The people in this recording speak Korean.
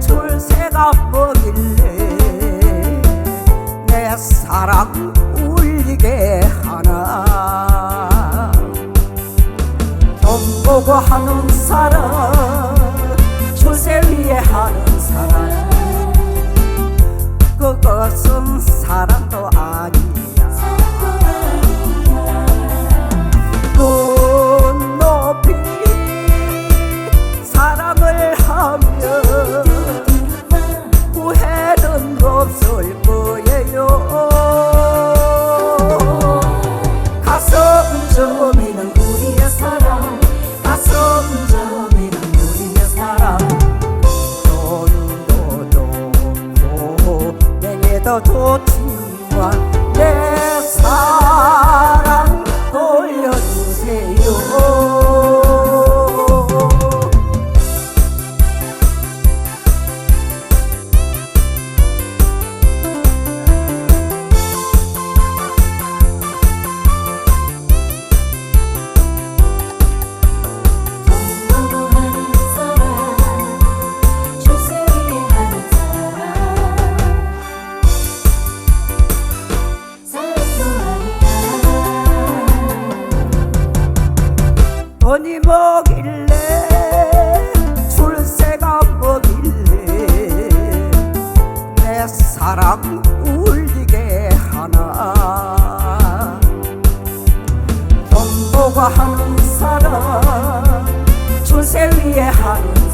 출세가 뭐길래. 내 사랑 울리게 하나. 돈 보고 하는 사람 출세 위에 하는 사람 그것은 사랑. แล้ว 사랑 울리게 하나. 정보가 한 사람 주세 위에 한